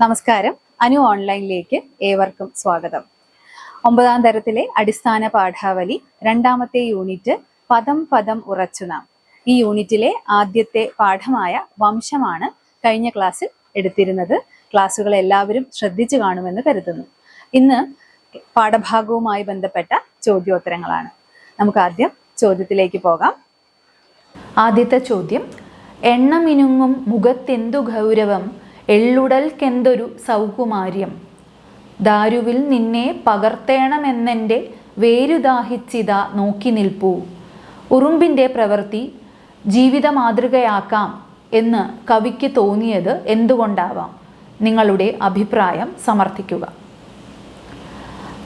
നമസ്കാരം. അനു ഓൺലൈനിലേക്ക് ഏവർക്കും സ്വാഗതം. ഒമ്പതാം തരത്തിലെ അടിസ്ഥാന പാഠാവലി രണ്ടാമത്തെ യൂണിറ്റ് പദം പദം ഉറച്ചു നാം. ഈ യൂണിറ്റിലെ ആദ്യത്തെ പാഠമായ വംശമാണ് കഴിഞ്ഞ ക്ലാസ്സിൽ എടുത്തിരുന്നത്. ക്ലാസ്സുകൾ എല്ലാവരും ശ്രദ്ധിച്ചു കാണുമെന്ന് കരുതുന്നു. ഇന്ന് പാഠഭാഗവുമായി ബന്ധപ്പെട്ട ചോദ്യോത്തരങ്ങളാണ്. നമുക്ക് ആദ്യം ചോദ്യത്തിലേക്ക് പോകാം. ആദ്യത്തെ ചോദ്യം എണ്ണമിനുങ്ങും മുഖത്തെന്തു ഗൗരവം? എള്ളുടൽക്കെന്തൊരു സൗകുമാര്യം? ദാരുവിൽ നിന്നെ പകർത്തേണമെന്നെന്റെ വേരുദാഹിച്ചിത നോക്കി നിൽപ്പൂ. ഉറുമ്പിന്റെ പ്രവൃത്തി ജീവിത മാതൃകയാക്കാം എന്ന് കവിക്ക് തോന്നിയത് എന്തുകൊണ്ടാവാം? നിങ്ങളുടെ അഭിപ്രായം സമർത്ഥിക്കുക.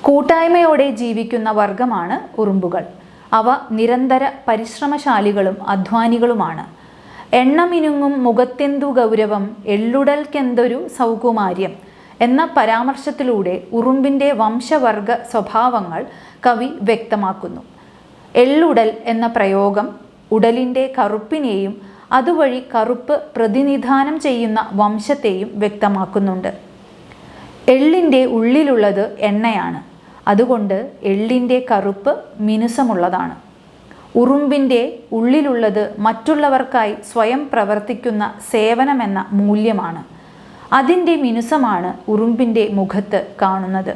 കൂട്ടായ്മയോടെ ജീവിക്കുന്ന വർഗമാണ് ഉറുമ്പുകൾ. അവ നിരന്തര പരിശ്രമശാലികളും അധ്വാനികളുമാണ്. എണ്ണമിനുങ്ങും മുഖത്തെന്തു ഗൗരവം? എള്ളുടൽക്കെന്തൊരു സൗകുമാര്യം? എന്ന പരാമർശത്തിലൂടെ ഉറുമ്പിന്റെ വംശവർഗ സ്വഭാവങ്ങൾ കവി വ്യക്തമാക്കുന്നു. എള്ളുടൽ എന്ന പ്രയോഗം ഉടലിന്റെ കറുപ്പിനെയും അതുവഴി കറുപ്പ് പ്രതിനിധാനം ചെയ്യുന്ന വംശത്തെയും വ്യക്തമാക്കുന്നുണ്ട്. എള്ളിന്റെ ഉള്ളിലുള്ളത് എണ്ണയാണ്. അതുകൊണ്ട് എള്ളിന്റെ കറുപ്പ് മിനുസമുള്ളതാണ്. ഉറുമ്പിന്റെ ഉള്ളിലുള്ളത് മറ്റുള്ളവർക്കായി സ്വയം പ്രവർത്തിക്കുന്ന സേവനമെന്ന മൂല്യമാണ്. അതിന്റെ മിനുസമാണ് ഉറുമ്പിന്റെ മുഖത്ത് കാണുന്നത്.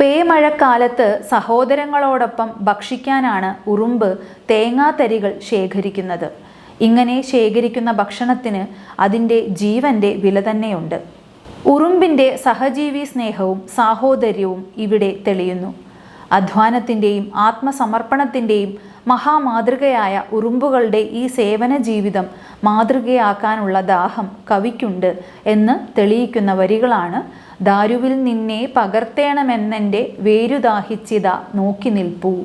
പേമഴക്കാലത്ത് സഹോദരങ്ങളോടൊപ്പം ഭക്ഷിക്കാനാണ് ഉറുമ്പ് തേങ്ങാത്തരികൾ ശേഖരിക്കുന്നത്. ഇങ്ങനെ ശേഖരിക്കുന്ന ഭക്ഷണത്തിന് അതിന്റെ ജീവന്റെ വില തന്നെയുണ്ട്. ഉറുമ്പിന്റെ സഹജീവി സ്നേഹവും സാഹോദര്യവും ഇവിടെ തെളിയുന്നു. അധ്വാനത്തിന്റെയും ആത്മസമർപ്പണത്തിന്റെയും മഹാമാതൃകയായ ഉറുമ്പുകളുടെ ഈ സേവന ജീവിതം മാതൃകയാക്കാനുള്ള ദാഹം കവിക്കുണ്ട് എന്ന് തെളിയിക്കുന്ന വരികളാണ് ദാരുവിൽ നിന്നെ പകർത്തേണമെന്നെന്റെ വേരുദാഹിച്ചിത നോക്കി നിൽപ്പൂ.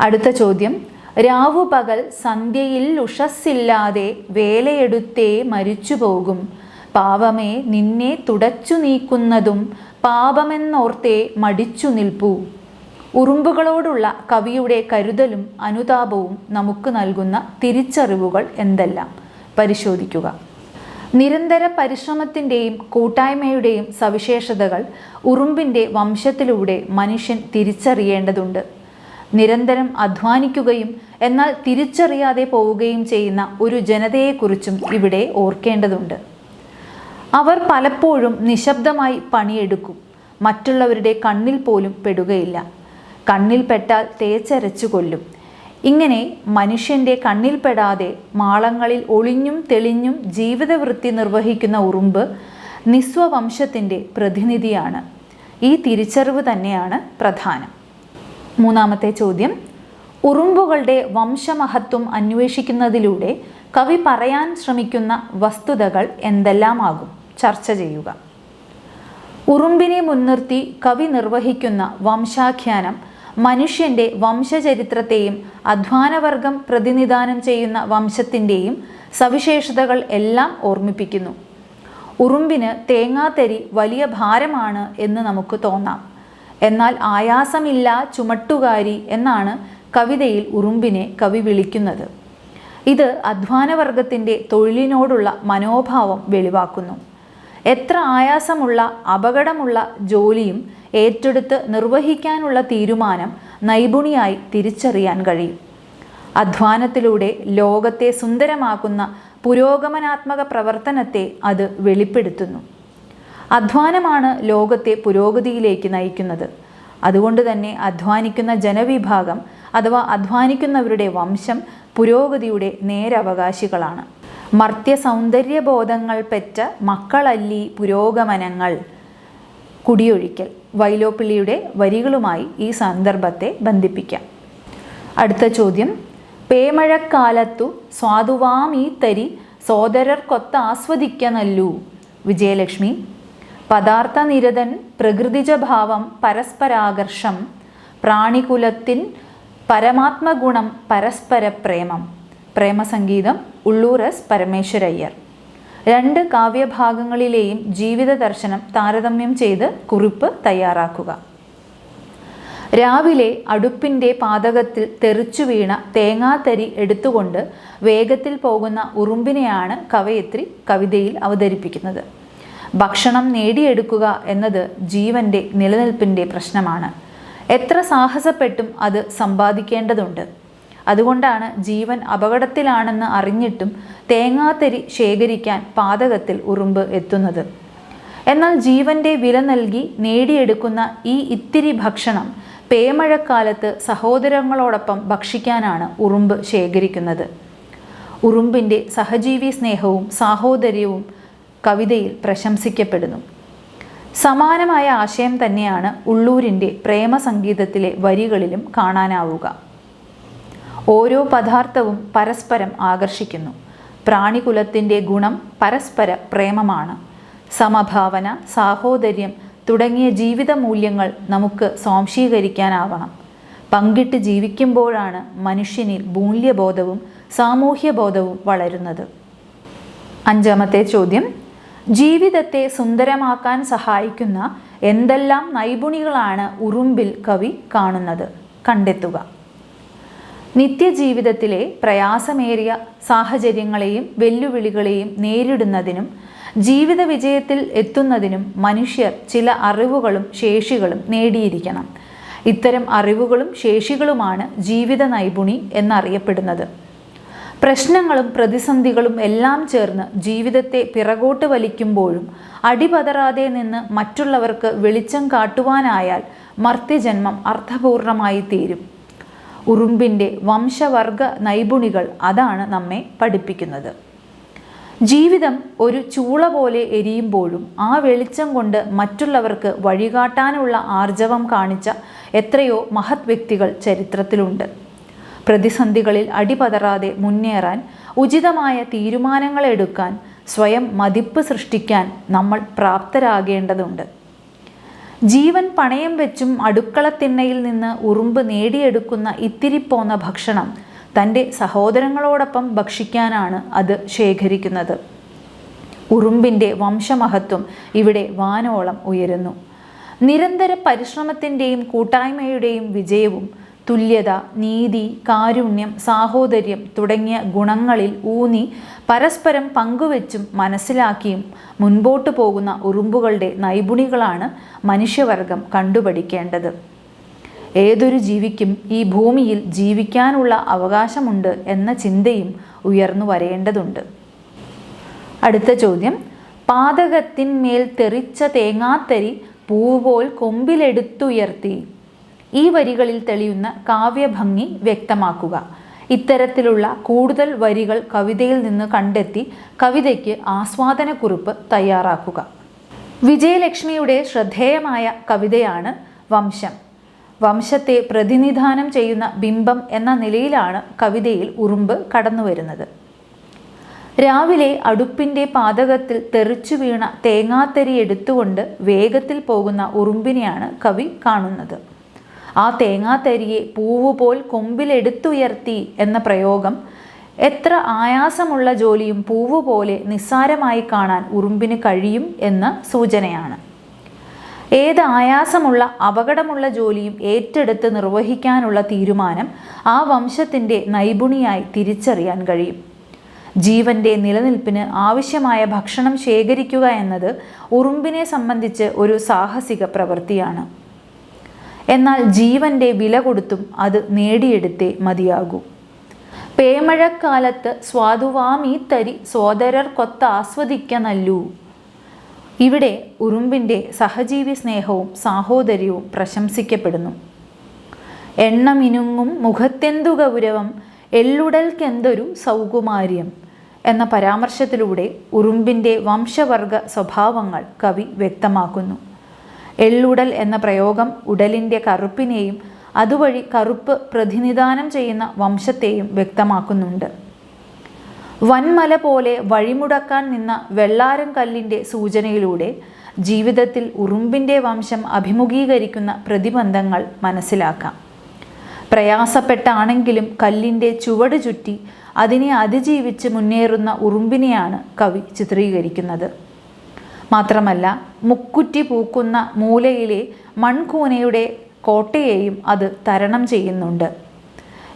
അടുത്ത ചോദ്യം രാവു പകൽ സന്ധ്യയിൽ ഉഷസ്സില്ലാതെ വേലയെടുത്തേ മരിച്ചു പോകും പാവമേ നിന്നെ തുടച്ചു നീക്കുന്നതും പാപമെന്നോർത്തേ മടിച്ചു നിൽപ്പൂ. ഉറുമ്പുകളോടുള്ള കവിയുടെ കരുതലും അനുതാപവും നമുക്ക് നൽകുന്ന തിരിച്ചറിവുകൾ എന്തെല്ലാം? പരിശോധിക്കുക. നിരന്തര പരിശ്രമത്തിന്റെയും കൂട്ടായ്മയുടെയും സവിശേഷതകൾ ഉറുമ്പിന്റെ വംശത്തിലൂടെ മനുഷ്യൻ തിരിച്ചറിയേണ്ടതുണ്ട്. നിരന്തരം അധ്വാനിക്കുകയും എന്നാൽ തിരിച്ചറിയാതെ പോവുകയും ചെയ്യുന്ന ഒരു ജനതയെക്കുറിച്ചും ഇവിടെ ഓർക്കേണ്ടതുണ്ട്. അവർ പലപ്പോഴും നിശബ്ദമായി പണിയെടുക്കും. മറ്റുള്ളവരുടെ കണ്ണിൽ പോലും പെടുകയില്ല. കണ്ണിൽ പെട്ടാൽ തേച്ചരച്ചു കൊല്ലും. ഇങ്ങനെ മനുഷ്യന്റെ കണ്ണിൽപ്പെടാതെ മാളങ്ങളിൽ ഒളിഞ്ഞും തെളിഞ്ഞും ജീവിതവൃത്തി നിർവഹിക്കുന്ന ഉറുമ്പ് നിസ്വവംശത്തിന്റെ പ്രതിനിധിയാണ്. ഈ തിരിച്ചറിവ് തന്നെയാണ് പ്രധാനം. മൂന്നാമത്തെ ചോദ്യം. ഉറുമ്പുകളുടെ വംശമഹത്വം അന്വേഷിക്കുന്നതിലൂടെ കവി പറയാൻ ശ്രമിക്കുന്ന വസ്തുതകൾ എന്തെല്ലാമാകും? ചർച്ച ചെയ്യുക. ഉറുമ്പിനെ മുൻനിർത്തി കവി നിർവഹിക്കുന്ന വംശാഖ്യാനം മനുഷ്യന്റെ വംശചരിത്രത്തെയും അധ്വാനവർഗം പ്രതിനിധാനം ചെയ്യുന്ന വംശത്തിന്റെയും സവിശേഷതകൾ എല്ലാം ഓർമ്മിപ്പിക്കുന്നു. ഉറുമ്പിന് തേങ്ങാത്തരി വലിയ ഭാരമാണ് എന്ന് നമുക്ക് തോന്നാം. എന്നാൽ ആയാസമില്ല ചുമട്ടുകാരി എന്നാണ് കവിതയിൽ ഉറുമ്പിനെ കവി വിളിക്കുന്നത്. ഇത് അധ്വാനവർഗത്തിന്റെ തൊഴിലിനോടുള്ള മനോഭാവം വെളിവാക്കുന്നു. എത്ര ആയാസമുള്ള അപകടമുള്ള ജോലിയും ഏറ്റെടുത്ത് നിർവഹിക്കാനുള്ള തീരുമാനം നൈപുണിയായി തിരിച്ചറിയാൻ കഴിയും. അധ്വാനത്തിലൂടെ ലോകത്തെ സുന്ദരമാക്കുന്ന പുരോഗമനാത്മക പ്രവർത്തനത്തെ അത് വെളിപ്പെടുത്തുന്നു. അധ്വാനമാണ് ലോകത്തെ പുരോഗതിയിലേക്ക് നയിക്കുന്നത്. അതുകൊണ്ട് തന്നെ അധ്വാനിക്കുന്ന ജനവിഭാഗം അഥവാ അധ്വാനിക്കുന്നവരുടെ വംശം പുരോഗതിയുടെ നേരവകാശികളാണ്. മർത്യ സൗന്ദര്യബോധങ്ങൾ പെറ്റ മക്കളല്ലി പുരോഗമനങ്ങൾ കുടിയൊഴിക്കൽ വൈലോപ്പിള്ളിയുടെ വരികളുമായി ഈ സന്ദർഭത്തെ ബന്ധിപ്പിക്കാം. അടുത്ത ചോദ്യം. പേമഴക്കാലത്തു സ്വാതുവാം ഈ തരി സോദരർക്കൊത്ത ആസ്വദിക്ക ആസ്വദിക്കനല്ലു വിജയലക്ഷ്മി. പദാർത്ഥ നിരതൻ പ്രകൃതിജഭാവം പരസ്പരാകർഷം പ്രാണികുലത്തിൻ പരമാത്മഗുണം പരസ്പര പ്രേമം പ്രേമസംഗീതം ഉള്ളൂർ എസ് പരമേശ്വരയ്യർ. രണ്ട് കാവ്യഭാഗങ്ങളിലെയും ജീവിത ദർശനം താരതമ്യം ചെയ്ത് കുറിപ്പ് തയ്യാറാക്കുക. രാവിലെ അടുപ്പിന്റെ പാതകത്തിൽ തെറിച്ചു വീണ തേങ്ങാത്തരി എടുത്തുകൊണ്ട് വേഗത്തിൽ പോകുന്ന ഉറുമ്പിനെയാണ് കവയത്രി കവിതയിൽ അവതരിപ്പിക്കുന്നത്. ഭക്ഷണം നേടിയെടുക്കുക എന്നത് ജീവന്റെ നിലനിൽപ്പിന്റെ പ്രശ്നമാണ്. എത്ര സാഹസപ്പെട്ടും അത് സമ്പാദിക്കേണ്ടതുണ്ട്. അതുകൊണ്ടാണ് ജീവൻ അപകടത്തിലാണെന്ന് അറിഞ്ഞിട്ടും തേങ്ങാത്തരി ശേഖരിക്കാൻ പാതകത്തിൽ ഉറുമ്പ് എത്തുന്നത്. എന്നാൽ ജീവന്റെ വില നൽകി നേടിയെടുക്കുന്ന ഈ ഇത്തിരി ഭക്ഷണം പേമഴക്കാലത്ത് സഹോദരങ്ങളോടൊപ്പം ഭക്ഷിക്കാനാണ് ഉറുമ്പ് ശേഖരിക്കുന്നത്. ഉറുമ്പിന്റെ സഹജീവി സ്നേഹവും സാഹോദര്യവും കവിതയിൽ പ്രശംസിക്കപ്പെടുന്നു. സമാനമായ ആശയം തന്നെയാണ് ഉള്ളൂരിന്റെ പ്രേമസംഗീതത്തിലെ വരികളിലും കാണാനാവുക. ഓരോ പദാർത്ഥവും പരസ്പരം ആകർഷിക്കുന്നു. പ്രാണികുലത്തിന്റെ ഗുണം പരസ്പര പ്രേമമാണ്. സമഭാവന സാഹോദര്യം തുടങ്ങിയ ജീവിത മൂല്യങ്ങൾ നമുക്ക് സ്വാംശീകരിക്കാനാവണം. പങ്കിട്ട് ജീവിക്കുമ്പോഴാണ് മനുഷ്യനിൽ മൂല്യബോധവും സാമൂഹ്യബോധവും വളരുന്നത്. അഞ്ചാമത്തെ ചോദ്യം. ജീവിതത്തെ സുന്ദരമാക്കാൻ സഹായിക്കുന്ന എന്തെല്ലാം നൈപുണികളാണ് ഉറുമ്പിൽ കവി കാണുന്നത്? കണ്ടെത്തുക. നിത്യജീവിതത്തിലെ പ്രയാസമേറിയ സാഹചര്യങ്ങളെയും വെല്ലുവിളികളെയും നേരിടുന്നതിനും ജീവിത വിജയത്തിൽ എത്തുന്നതിനും മനുഷ്യർ ചില അറിവുകളും ശേഷികളും നേടിയിരിക്കണം. ഇത്തരം അറിവുകളും ശേഷികളുമാണ് ജീവിത നൈപുണി എന്നറിയപ്പെടുന്നത്. പ്രശ്നങ്ങളും പ്രതിസന്ധികളും എല്ലാം ചേർന്ന് ജീവിതത്തെ പിറകോട്ട് വലിക്കുമ്പോഴും അടിപതറാതെ നിന്ന് മറ്റുള്ളവർക്ക് വെളിച്ചം കാട്ടുവാനായാൽ മർത്യജന്മം അർത്ഥപൂർണമായി തീരും ഉറുമ്പിന്റെ വംശവർഗ നൈപുണികൾ അതാണ് നമ്മെ പഠിപ്പിക്കുന്നത്. ജീവിതം ഒരു ചൂള പോലെ എരിയുമ്പോഴും ആ വെളിച്ചം കൊണ്ട് മറ്റുള്ളവർക്ക് വഴികാട്ടാനുള്ള ആർജവം കാണിച്ച എത്രയോ മഹത് വ്യക്തികൾ ചരിത്രത്തിലുണ്ട്. പ്രതിസന്ധികളിൽ അടിപതറാതെ മുന്നേറാൻ ഉചിതമായ തീരുമാനങ്ങളെടുക്കാൻ സ്വയം മതിപ്പ് സൃഷ്ടിക്കാൻ നമ്മൾ പ്രാപ്തരാകേണ്ടതുണ്ട്. ജീവൻ പണയം വെച്ചും അടുക്കള തിണ്ണയിൽ നിന്ന് ഉറുമ്പ് നേടിയെടുക്കുന്ന ഇത്തിരിപ്പോന്ന ഭക്ഷണം തന്റെ സഹോദരങ്ങളോടൊപ്പം ഭക്ഷിക്കാനാണ് അത് ശേഖരിക്കുന്നത്. ഉറുമ്പിന്റെ വംശമഹത്വം ഇവിടെ വാനോളം ഉയരുന്നു. നിരന്തര പരിശ്രമത്തിന്റെയും കൂട്ടായ്മയുടെയും വിജയവും തുല്യത നീതി കാരുണ്യം സാഹോദര്യം തുടങ്ങിയ ഗുണങ്ങളിൽ ഊന്നി പരസ്പരം പങ്കുവെച്ചും മനസ്സിലാക്കിയും മുൻപോട്ടു പോകുന്ന ഉറുമ്പുകളുടെ നൈപുണികളാണ് മനുഷ്യവർഗം കണ്ടുപഠിക്കേണ്ടത്. ഏതൊരു ജീവിക്കും ഈ ഭൂമിയിൽ ജീവിക്കാനുള്ള അവകാശമുണ്ട് എന്ന ചിന്തയും ഉയർന്നു വരേണ്ടതുണ്ട്. അടുത്ത ചോദ്യം. പാതകത്തിന്മേൽ തെറിച്ച തേങ്ങാത്തരി പൂവോൽ കൊമ്പിലെടുത്തുയർത്തി ഈ വരികളിൽ തെളിയുന്ന കാവ്യഭംഗി വ്യക്തമാക്കുക. ഇത്തരത്തിലുള്ള കൂടുതൽ വരികൾ കവിതയിൽ നിന്ന് കണ്ടെത്തി കവിതയ്ക്ക് ആസ്വാദനക്കുറിപ്പ് തയ്യാറാക്കുക. വിജയലക്ഷ്മിയുടെ ശ്രദ്ധേയമായ കവിതയാണ് വംശം. വംശത്തെ പ്രതിനിധാനം ചെയ്യുന്ന ബിംബം എന്ന നിലയിലാണ് കവിതയിൽ ഉറുമ്പ് കടന്നു വരുന്നത് രാവിലെ അടുപ്പിന്റെ പാതകത്തിൽ തെറിച്ചു വീണ തേങ്ങാത്തരി എടുത്തുകൊണ്ട് വേഗത്തിൽ പോകുന്ന ഉറുമ്പിനെയാണ് കവി കാണുന്നത്. ആ തേങ്ങാത്തരിയെ പൂവുപോൽ കൊമ്പിലെടുത്തുയർത്തി എന്ന പ്രയോഗം എത്ര ആയാസമുള്ള ജോലിയും പൂവുപോലെ നിസ്സാരമായി കാണാൻ ഉറുമ്പിന് കഴിയും എന്ന സൂചനയാണ്. ഏത് ആയാസമുള്ള അപകടമുള്ള ജോലിയും ഏറ്റെടുത്ത് നിർവഹിക്കാനുള്ള തീരുമാനം ആ വംശത്തിന്റെ നൈപുണിയായി തിരിച്ചറിയാൻ കഴിയും. ജീവന്റെ നിലനിൽപ്പിന് ആവശ്യമായ ഭക്ഷണം ശേഖരിക്കുക എന്നത് ഉറുമ്പിനെ സംബന്ധിച്ച് ഒരു സാഹസിക പ്രവൃത്തിയാണ്. എന്നാൽ ജീവന്റെ വില കൊടുത്തും അത് നേടിയെടുത്തേ മതിയാകൂ. പേമഴക്കാലത്ത് സ്വാദുവാമീ തരി സോദരർക്കൊത്ത ആസ്വദിക്ക നല്ലൂ ഇവിടെ ഉറുമ്പിന്റെ സഹജീവി സ്നേഹവും സാഹോദര്യവും പ്രശംസിക്കപ്പെടുന്നു. എണ്ണമിനുങ്ങും മുഖത്തെന്തു ഗൗരവം എള്ളുടൽക്കെന്തൊരു സൗകുമാര്യം എന്ന പരാമർശത്തിലൂടെ ഉറുമ്പിന്റെ വംശവർഗ സ്വഭാവങ്ങൾ കവി വ്യക്തമാക്കുന്നു. എള്ളുടൽ എന്ന പ്രയോഗം ഉടലിന്റെ കറുപ്പിനെയും അതുവഴി കറുപ്പ് പ്രതിനിധാനം ചെയ്യുന്ന വംശത്തെയും വ്യക്തമാക്കുന്നുണ്ട്. വൻമല പോലെ വഴിമുടക്കാൻ നിന്ന വെള്ളാരം കല്ലിന്റെ സൂചനയിലൂടെ ജീവിതത്തിൽ ഉറുമ്പിന്റെ വംശം അഭിമുഖീകരിക്കുന്ന പ്രതിബന്ധങ്ങൾ മനസ്സിലാക്കാം. പ്രയാസപ്പെട്ടാണെങ്കിലും കല്ലിന്റെ ചുവട് ചുറ്റി അതിനെ അതിജീവിച്ച് മുന്നേറുന്ന ഉറുമ്പിനെയാണ് കവി ചിത്രീകരിക്കുന്നത്. മാത്രമല്ല മുക്കുറ്റി പൂക്കുന്ന മൂലയിലെ മൺകൂനയുടെ കോട്ടയെയും അത് തരണം ചെയ്യുന്നുണ്ട്.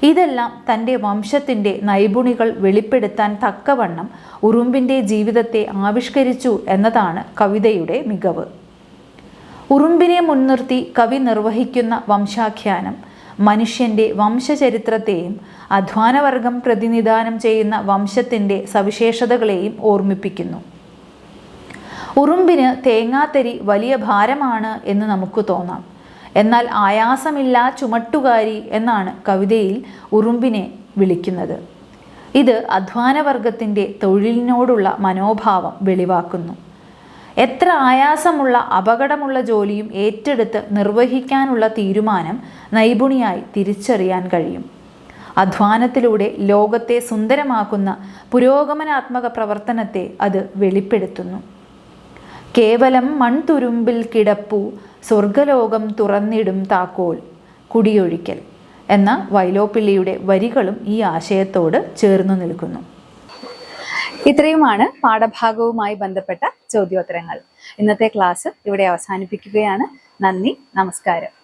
ഇതെല്ലാം തന്റെ വംശത്തിന്റെ നൈപുണികൾ വെളിപ്പെടുത്താൻ തക്കവണ്ണം ഉറുമ്പിന്റെ ജീവിതത്തെ ആവിഷ്കരിച്ചു എന്നതാണ് കവിതയുടെ മികവ്. ഉറുമ്പിനെ മുൻനിർത്തി കവി നിർവഹിക്കുന്ന വംശാഖ്യാനം മനുഷ്യന്റെ വംശചരിത്രത്തെയും അധ്വാനവർഗം പ്രതിനിധാനം ചെയ്യുന്ന വംശത്തിന്റെ സവിശേഷതകളെയും ഓർമ്മിപ്പിക്കുന്നു. ഉറുമ്പിന് തേങ്ങാത്തരി വലിയ ഭാരമാണ് എന്ന് നമുക്ക് തോന്നാം. എന്നാൽ ആയാസമില്ല ചുമട്ടുകാരി എന്നാണ് കവിതയിൽ ഉറുമ്പിനെ വിളിക്കുന്നത്. ഇത് അധ്വാനവർഗത്തിന്റെ തൊഴിലിനോടുള്ള മനോഭാവം വെളിവാക്കുന്നു. എത്ര ആയാസമുള്ള അപകടമുള്ള ജോലിയും ഏറ്റെടുത്ത് നിർവഹിക്കാനുള്ള തീരുമാനം നൈപുണിയായി തിരിച്ചറിയാൻ കഴിയും. അധ്വാനത്തിലൂടെ ലോകത്തെ സുന്ദരമാക്കുന്ന പുരോഗമനാത്മക പ്രവർത്തനത്തെ അത് വെളിപ്പെടുത്തുന്നു. കേവലം മൺതുരുമ്പിൽ കിടപ്പു സ്വർഗലോകം തുറന്നിടും താക്കോൽ കുടിയൊഴിക്കൽ എന്ന വൈലോപ്പിള്ളിയുടെ വരികളും ഈ ആശയത്തോട് ചേർന്നു നിൽക്കുന്നു. ഇത്രയുമാണ് പാഠഭാഗവുമായി ബന്ധപ്പെട്ട ചോദ്യോത്തരങ്ങൾ. ഇന്നത്തെ ക്ലാസ് ഇവിടെ അവസാനിപ്പിക്കുകയാണ്. നന്ദി നമസ്കാരം.